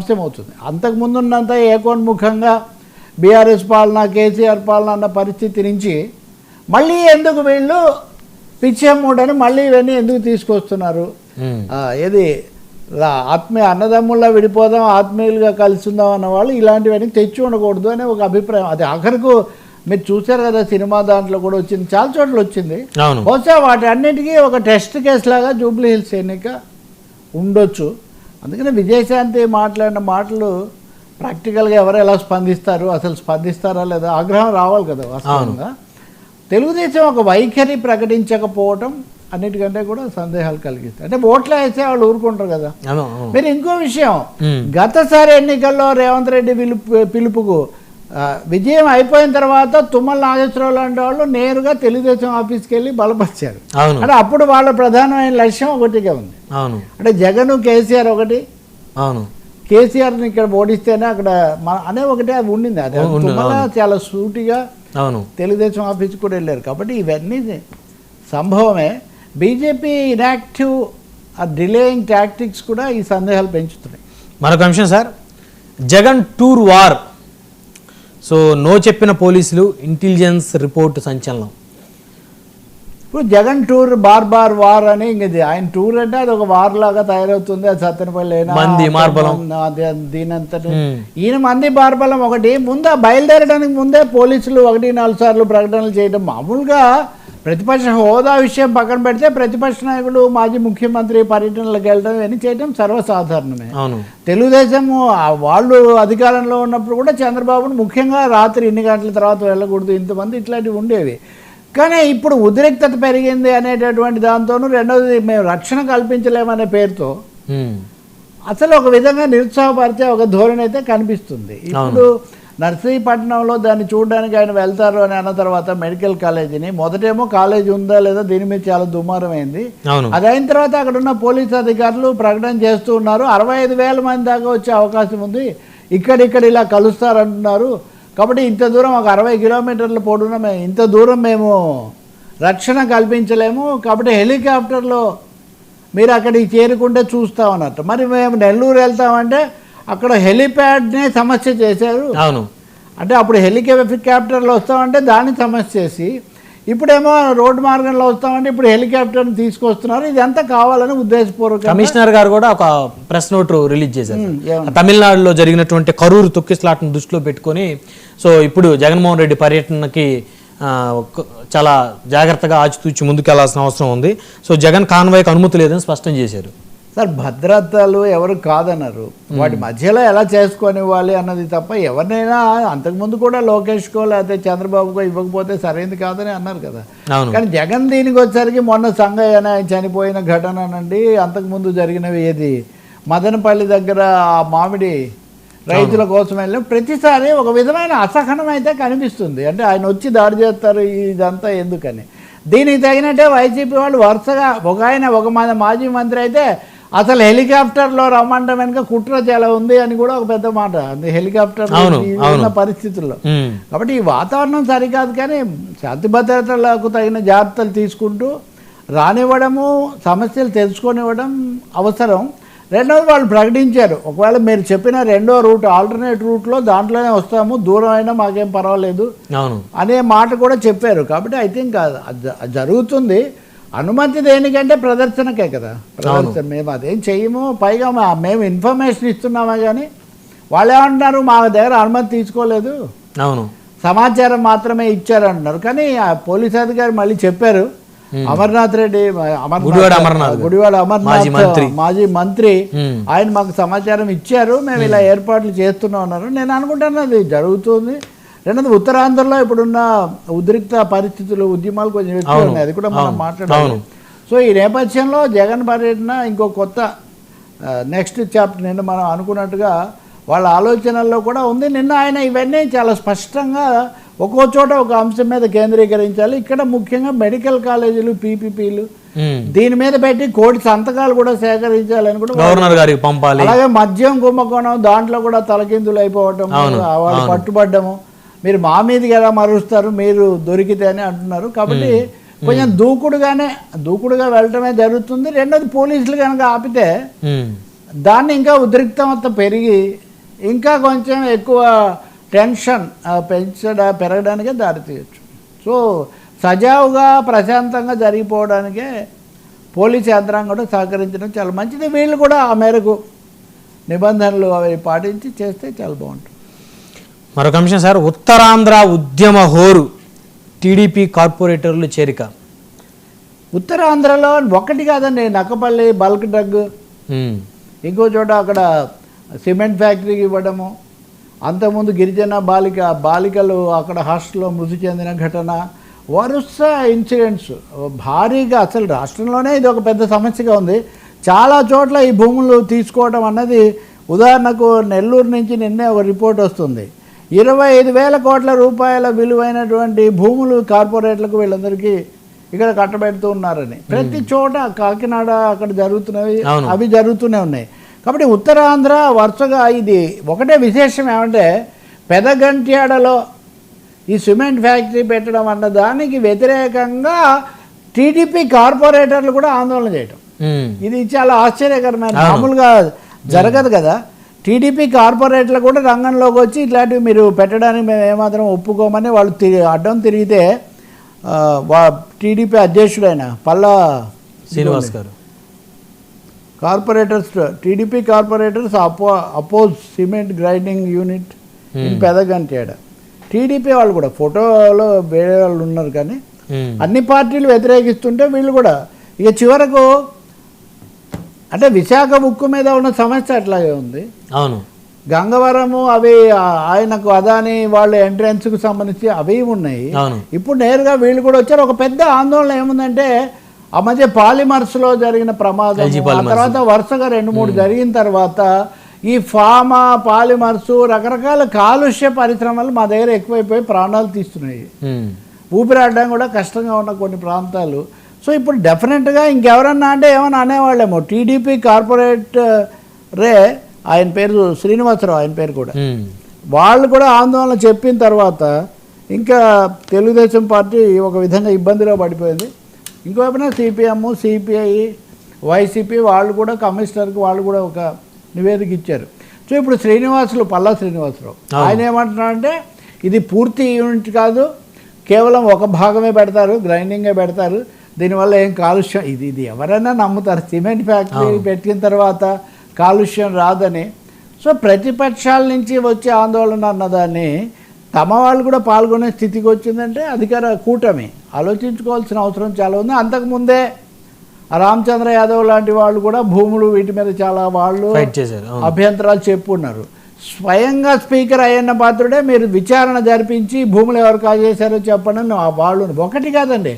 అంశం అవుతుంది అంతకుముందు ఉన్నంత ఏకోన్ముఖంగా బీఆర్ఎస్ పాలన కేసీఆర్ పాలన అన్న పరిస్థితి నుంచి మళ్ళీ ఎందుకు వీళ్ళు పిచ్చేమూడని మళ్ళీ ఇవన్నీ ఎందుకు తీసుకొస్తున్నారు? ఏది ఆత్మీయ అన్నదమ్ముల్లా విడిపోదాం ఆత్మీయులుగా కలిసి ఉందాం అన్న వాళ్ళు ఇలాంటివన్నీ తెచ్చి ఉండకూడదు అనే ఒక అభిప్రాయం. అది ఆఖరికి మీరు చూశారు కదా సినిమా దాంట్లో కూడా వచ్చింది చాలా చోట్ల వచ్చింది. బహుశా వాటి అన్నిటికీ ఒక టెస్ట్ కేసు లాగా జూబ్లీ హిల్స్ ఎన్నిక ఉండొచ్చు. అందుకని విజయశాంతి మాట్లాడిన మాటలు ప్రాక్టికల్గా ఎవరు ఎలా స్పందిస్తారు అసలు స్పందిస్తారా లేదా ఆగ్రహం రావాలి కదా వాస్తవంగా. తెలుగుదేశం ఒక వైఖరి ప్రకటించకపోవటం అన్నిటికంటే కూడా సందేహాలు కలిగిస్తాయి. అంటే ఓట్లు వేస్తే వాళ్ళు ఊరుకుంటారు కదా. మీరు ఇంకో విషయం. గతసారి ఎన్నికల్లో రేవంత్ రెడ్డి పిలుపు పిలుపుకు విజయం అయిపోయిన తర్వాత తుమ్మల నాగేశ్వరరావు లాంటి వాళ్ళు నేరుగా తెలుగుదేశం ఆఫీస్కి వెళ్ళి బలపరిచారు. అంటే అప్పుడు వాళ్ళ ప్రధానమైన లక్ష్యం ఒకటిగా ఉంది. అవును. అంటే జగన్ కేసీఆర్ ఒకటి. అవును. కేసీఆర్ని ఇక్కడ ఓడిస్తేనే అక్కడ అనే ఒకటే అది ఉండింది. అది తుమ్మల చాలా సూటిగా అవును. తెలుగుదేశం ఆఫీస్కి కూడా వెళ్ళారు. కాబట్టి ఇవన్నీ సంభవమే. బీజేపీ ఇనాక్టివ్ ఆ డిలేయింగ్ టాక్టిక్స్ కూడా ఈ సందేహాలు పెంచుతున్నాయి. మరొక అంశం sir. Jagan tour war. So no చెప్పిన పోలీసులు ఇంటెలిజెన్స్ రిపోర్ట్ సంచలనం. ఇప్పుడు Jagan tour bar bar war అని ఇంక ఇది. ఆయన టూర్ అంటే అది ఒక వార్ లాగా తయారవుతుంది. అది సత్తెనపల్లి మంది, మార్బలం. దీనంతటి. ఈయన మంది బార్బలం ఒకటి. ముందు బయలుదేరడానికి ముందే పోలీసులు ఒకటి నాలుగు సార్లు ప్రకటనలు చేయడం మామూలుగా ప్రతిపక్ష హోదా విషయం పక్కన పెడితే ప్రతిపక్ష నాయకుడు మాజీ ముఖ్యమంత్రి పర్యటనలకు వెళ్ళడం ఇవన్నీ చేయడం సర్వసాధారణమే. తెలుగుదేశం వాళ్ళు అధికారంలో ఉన్నప్పుడు కూడా చంద్రబాబును ముఖ్యంగా రాత్రి ఇన్ని గంటల తర్వాత వెళ్ళకూడదు ఇంతమంది ఇట్లాంటివి ఉండేవి. కానీ ఇప్పుడు ఉద్రిక్తత పెరిగింది అనేటటువంటి దాంతోనూ రెండోది మేము రక్షణ కల్పించలేమనే పేరుతో. అసలు ఒక విధంగా నిరుత్సాహపరిచే ఒక ధోరణి అయితే కనిపిస్తుంది. ఇప్పుడు నర్సీపట్నంలో దాన్ని చూడడానికి ఆయన వెళ్తారు అని అన్న తర్వాత మెడికల్ కాలేజీని. మొదటేమో కాలేజీ ఉందా లేదా దీని మీద చాలా దుమారం అయింది. అవును. అది అయిన తర్వాత అక్కడ ఉన్న పోలీస్ అధికారులు ప్రకటన చేస్తూ ఉన్నారు. అరవై ఐదు వేల మంది దాకా వచ్చే అవకాశం ఉంది. ఇక్కడిక్కడ ఇలా కలుస్తారంటున్నారు. కాబట్టి ఇంత దూరం ఒక అరవై కిలోమీటర్ల పొడున మేము ఇంత దూరం మేము రక్షణ కల్పించలేము. కాబట్టి హెలికాప్టర్లో మీరు అక్కడికి చేరుకుంటే చూస్తామన్నట్టు మరి మేము నెల్లూరు వెళ్తామంటే అక్కడ హెలిప్యాడ్నే సమస్య చేశారు. అవును. అంటే అప్పుడు హెలికాప్టర్లో వస్తామంటే దాన్ని సమస్య చేసి ఇప్పుడేమో రోడ్డు మార్గంలో వస్తామంటే ఇప్పుడు హెలికాప్టర్ని తీసుకొస్తున్నారు. ఇదంతా కావాలని ఉద్దేశపూర్వకంగా కమిషనర్ గారు కూడా ఒక ప్రెస్ నోట్ రిలీజ్ చేశారు? తమిళనాడులో జరిగినటువంటి కరూరు తొక్కిస్లాట్ను దృష్టిలో పెట్టుకొని సో ఇప్పుడు జగన్మోహన్ రెడ్డి పర్యటనకి చాలా జాగ్రత్తగా ఆచితూచి ముందుకెళ్ళాల్సిన అవసరం ఉంది. సో జగన్ కాన్వాయ్కి అనుమతి లేదని స్పష్టం చేశారు. సార్ భద్రతలు ఎవరు కాదన్నారు. వాటి మధ్యలో ఎలా చేసుకొనివ్వాలి అన్నది తప్ప ఎవరినైనా అంతకుముందు కూడా లోకేష్కో లేకపోతే చంద్రబాబుకో ఇవ్వకపోతే సరైనది కాదని అన్నారు కదా. కానీ జగన్ దీనికి వచ్చేసరికి మొన్న సంగయ్య చనిపోయిన ఘటన నుండి అంతకుముందు జరిగినవి ఏది? మదనపల్లి దగ్గర ఆ మామిడి రైతుల కోసం వెళ్ళిన ప్రతిసారి ఒక విధమైన అసహనం అయితే కనిపిస్తుంది. అంటే ఆయన వచ్చి దాడి చేస్తారు ఇదంతా ఎందుకని? దీనికి తగినట్టే వైసీపీ వాళ్ళు వరుసగా ఒక ఆయన ఒక మాజీ మంత్రి అయితే అసలు హెలికాప్టర్లో రమ్మంటే వెనుక కుట్ర చాలా ఉంది అని కూడా ఒక పెద్ద మాట. అది హెలికాప్టర్ ఉన్న పరిస్థితుల్లో. కాబట్టి ఈ వాతావరణం సరికాదు కానీ శాంతి భద్రతలకు తగిన జాగ్రత్తలు తీసుకుంటూ రానివ్వడము సమస్యలు తెలుసుకొనివ్వడం అవసరం. రెండవది వాళ్ళు ప్రకటించారు. ఒకవేళ మీరు చెప్పిన రెండో రూట్ ఆల్టర్నేట్ రూట్లో దాంట్లోనే వస్తాము దూరం అయినా మాకేం పర్వాలేదు అనే మాట కూడా చెప్పారు. కాబట్టి ఐ థింక్ జరుగుతుంది. అనుమతి దేనికంటే ప్రదర్శనకే కదా. ప్రదర్శన మేము అదేం చెయ్యము పైగా మేము ఇన్ఫర్మేషన్ ఇస్తున్నామే కానీ వాళ్ళు ఏమంటున్నారు మా దగ్గర అనుమతి తీసుకోలేదు. అవును. సమాచారం మాత్రమే ఇచ్చారంటున్నారు కానీ ఆ పోలీస్ అధికారి మళ్ళీ చెప్పారు. అమర్నాథ్ రెడ్డి అమర్నాథ్ గుడివాడ అమర్నాథ్. మాజీ మంత్రి. మాజీ మంత్రి. ఉమ్. ఆయన మాకు సమాచారం ఇచ్చారు. మేము ఇలా ఏర్పాట్లు చేస్తున్నాం అన్నారు నేను అనుకుంటాను అది జరుగుతుంది. రెండోది ఉత్తరాంధ్రలో ఇప్పుడున్న ఉద్రిక్త పరిస్థితులు ఉద్యమాలు కొంచెం ఎక్కువ. ఉన్నాయి అది కూడా మనం. మాట్లాడాలి. సో ఈ నేపథ్యంలో జగన్ పర్యటన ఇంకో కొత్త నెక్స్ట్ చాప్టర్ నిన్న మనం అనుకున్నట్టుగా వాళ్ళ ఆలోచనల్లో కూడా ఉంది నిన్న ఆయన ఇవన్నీ చాలా స్పష్టంగా ఒక్కో చోట ఒక అంశం మీద కేంద్రీకరించాలి ఇక్కడ ముఖ్యంగా మెడికల్ కాలేజీలు పీపీపీలు. దీని మీద పెట్టి కోటి సంతకాలు కూడా సేకరించాలని కూడా గవర్నర్ గారికి పంపాలి అలాగే మద్యం కుంభకోణం దాంట్లో కూడా తలకిందులు అయిపోవటం వాళ్ళు పట్టుబడ్డము మీరు మా మీదకి ఎలా మరుస్తారు మీరు దొరికితే అని అంటున్నారు. కాబట్టి కొంచెం దూకుడుగానే దూకుడుగా వెళ్ళటమే జరుగుతుంది. రెండోది పోలీసులు కనుక ఆపితే. దాన్ని ఇంకా ఉద్రిక్తమత పెరిగి ఇంకా కొంచెం ఎక్కువ టెన్షన్ పెంచడ పెరగడానికే దారితీయచ్చు. సో సజావుగా ప్రశాంతంగా జరిగిపోవడానికే పోలీస్ యంత్రాంగం కూడా సహకరించడం చాలా మంచిది. వీళ్ళు కూడా ఆ మేరకు నిబంధనలు అవి పాటించి చేస్తే చాలా బాగుంటుంది. మరొక అంశం సార్ ఉత్తరాంధ్ర ఉద్యమ హోరు టీడీపీ కార్పొరేటర్లు చేరిక. ఉత్తరాంధ్రలో ఒకటి కాదండి నక్కపల్లి బల్క్ డ్రగ్. ఇంకో చోట అక్కడ సిమెంట్ ఫ్యాక్టరీకి ఇవ్వడము. అంతకుముందు గిరిజన బాలిక బాలికలు అక్కడ హాస్టల్లో మృతి చెందిన ఘటన. వరుస ఇన్సిడెంట్స్ భారీగా అసలు రాష్ట్రంలోనే ఇది ఒక పెద్ద సమస్యగా ఉంది. చాలా చోట్ల ఈ భూములు తీసుకోవడం అన్నది ఉదాహరణకు నెల్లూరు నుంచి నిన్నే ఒక రిపోర్ట్ వస్తుంది. ఇరవై ఐదు వేల కోట్ల రూపాయల విలువైనటువంటి భూములు కార్పొరేట్లకు వీళ్ళందరికీ ఇక్కడ కట్టబెడుతూ ఉన్నారని. ప్రతి చోట కాకినాడ అక్కడ జరుగుతున్నవి. అవి జరుగుతూనే ఉన్నాయి. కాబట్టి ఉత్తరాంధ్ర వరుసగా ఇది ఒకటే విశేషం ఏమంటే పెదగంట్యాడలో ఈ సిమెంట్ ఫ్యాక్టరీ పెట్టడం అన్న దానికి వ్యతిరేకంగా టీడీపీ కార్పొరేటర్లు కూడా ఆందోళన చేయటం. ఇది చాలా ఆశ్చర్యకరమైన. మామూలుగా జరగదు కదా. టీడీపీ కార్పొరేట్లు కూడా రంగంలోకి వచ్చి ఇట్లాంటివి మీరు పెట్టడానికి మేము ఏమాత్రం ఒప్పుకోమని వాళ్ళు తిరిగి అడ్డం తిరిగితే వా TDP అధ్యక్షుడైన Palla Srinivas garu. Corporators TDP corporators అపో oppose cement grinding unit in Pedagantyada TDP వాళ్ళు కూడా ఫోటోలో వేరే వాళ్ళు ఉన్నారు కానీ ఉమ్, అన్ని పార్టీలు వ్యతిరేకిస్తుంటే వీళ్ళు కూడా ఇక చివరకు అంటే విశాఖ ఉక్కు మీద ఉన్న సమస్య అట్లాగే ఉంది. అవును. గంగవరము అవి ఆయనకు అదాని వాళ్ళ ఎంట్రన్స్కు సంబంధించి అవి ఉన్నాయి. ఇప్పుడు నేరుగా వీళ్ళు కూడా వచ్చారు. ఒక పెద్ద ఆందోళన ఏముందంటే ఆ మధ్య పాలిమర్స్లో జరిగిన ప్రమాదం ఆ. తర్వాత వరుసగా రెండు మూడు జరిగిన తర్వాత ఈ ఫామా పాలిమర్స్ రకరకాల కాలుష్య పరిశ్రమలు మా దగ్గర ఎక్కువైపోయి ప్రాణాలు తీస్తున్నాయి. ఊపిరాడడం కూడా కష్టంగా ఉన్న కొన్ని ప్రాంతాలు. సో ఇప్పుడు డెఫినెట్గా ఇంకెవరన్నా అంటే ఏమన్నా అనేవాళ్ళేమో. టీడీపీ కార్పొరేట్ రే ఆయన పేరు శ్రీనివాసరావు ఆయన పేరు కూడా. వాళ్ళు కూడా ఆందోళన చెప్పిన తర్వాత ఇంకా తెలుగుదేశం పార్టీ ఒక విధంగా ఇబ్బందిలో పడిపోయింది. ఇంకోవైపున సిపిఎం సిపిఐ వైసీపీ వాళ్ళు కూడా కమిషనర్కి వాళ్ళు కూడా ఒక నివేదిక ఇచ్చారు. సో ఇప్పుడు శ్రీనివాసులు పల్లా శ్రీనివాసరావు. ఆయన ఏమంటున్నారంటే ఇది పూర్తి యూనిట్ కాదు. కేవలం ఒక భాగమే పెడతారు గ్రైండింగే పెడతారు. దీనివల్ల ఏం కాలుష్యం? ఇది ఇది ఎవరైనా నమ్ముతారు. Cement factory. పెట్టిన తర్వాత కాలుష్యం రాదని. సో ప్రతిపక్షాల నుంచి వచ్చే ఆందోళన అన్నదాన్ని తమ వాళ్ళు కూడా పాల్గొనే స్థితికి వచ్చిందంటే అధికార కూటమి. ఆలోచించుకోవాల్సిన అవసరం చాలా ఉంది. అంతకుముందే రామచంద్ర యాదవ్ లాంటి వాళ్ళు కూడా భూములు వీటి మీద చాలా వాళ్ళు. అభ్యంతరాలు చెప్పున్నారు. స్వయంగా స్పీకర్ అయ్యన్న పాత్రుడే మీరు విచారణ జరిపించి భూములు ఎవరు కాజేశారో చెప్పండి. వాళ్ళు ఒకటి కాదండి.